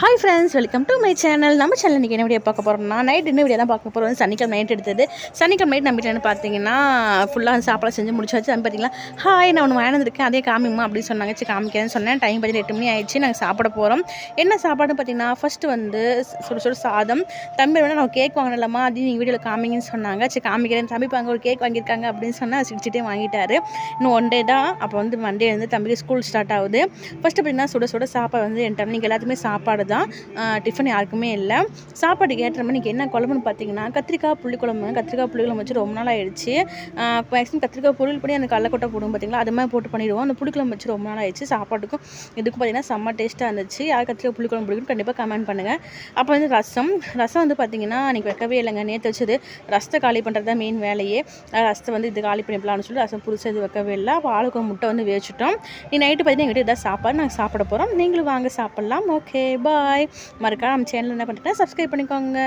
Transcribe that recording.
Hi friends welcome to my channel நம்ம channel இன்றைக்கி என்ன வீடியோ பார்க்க போகிறோம்னா நைட் என்ன வீடியோ தான் பார்க்க போகிறோம் சனிக்கிழமை நைட் எடுத்தது. சனிக்கிழமை நைட் நம்ம வீட்டில் பார்த்தீங்கன்னா ஃபுல்லாக சாப்பாடு செஞ்சு முடிச்சாச்சு. அது பார்த்தீங்கன்னா ஹாய் நான் ஒன்று வாங்கினதுருக்கேன் அதே காமிமா அப்படின்னு சொன்னாங்க. சரி காமிக்கிறேன்னு சொன்னேன். டைம் பார்த்து எட்டு மணி ஆயிடுச்சு. நாங்கள் சாப்பிட போகிறோம் என்ன சாப்பாடுன்னு பார்த்தீங்கன்னா ஃபஸ்ட்டு வந்து சுட சுடு சாதம். தம்பி வேணால் நான் கேக் வாங்கினலாமா அதையும் நீங்கள் வீடியோவில் காமிங்கன்னு சொன்னாங்க. சரி காமிக்கிறேன். தம்பி பாங்க ஒரு கேக் வாங்கியிருக்காங்க அப்படின்னு சொன்னால் சிரிச்சிட்டே வாங்கிட்டாரு. இன்னும் ஒன் டே தான். அப்போ வந்து மண்டே வந்து தம்பிக்கு ஸ்கூல் ஸ்டார்ட் ஆகுது. ஃபஸ்ட்டு பார்த்தீங்கன்னா சுட சுட சாப்பாடு வந்து என் டைம் நீங்கள் எல்லாத்துக்குமே சாப்பாடு தான் டிஃபன் யாருக்குமே இல்லை. சாப்பாடுக்கு ஏற்ற மாதிரி இன்றைக்கி என்ன குழம்புன்னு பார்த்தீங்கன்னா கத்திரிக்காய் புளி குழம்பு. கத்திரிக்காய் புளி குழம்பு வச்சு ரொம்ப நாள் ஆயிடுச்சு. மேக்ஸிமம் கத்திரிக்காய் பொரியல் பண்ணி அந்த கடலக்கொட்டை போடும் பார்த்தீங்களா அது மாதிரி போட்டு பண்ணிடுவோம். அந்த புளி குழம்பு வச்சு ரொம்ப நாள் ஆயிடுச்சு. சாப்பாட்டுக்கும் இதுக்கும் பார்த்தீங்கன்னா செம்ம டேஸ்ட்டாக இருந்துச்சு. யார் கத்திரிக்காய் புளி குழம்பு பிடிக்கும் கண்டிப்பாக கமெண்ட் பண்ணுங்கள் அப்போ வந்து ரசம். ரசம் வந்து பார்த்தீங்கன்னா அன்றைக்கி வைக்கவே இல்லைங்க. நேற்று வச்சது ரசத்தை காலி பண்ணுறது தான் மெயின் வேலையே. ரசத்தை வந்து இது காலி பண்ணிப்பலாம்னு சொல்லி ரசம் புதுசாக இது வைக்கவே இல்லை. அப்போ ஆளுக்கு முட்டை வந்து வேச்சுட்டோம் நீ நைட்டு பார்த்தீங்கன்னா எங்கிட்ட இதாக சாப்பாடு. நாங்கள் சாப்பிட போகிறோம் நீங்களும் வாங்க சாப்பிட்லாம். Okay bye. மறக்காம நம்ம சேனல் என்ன பண்ணிட்டேன்னா சப்ஸ்கிரைப் பண்ணிக்கோங்க.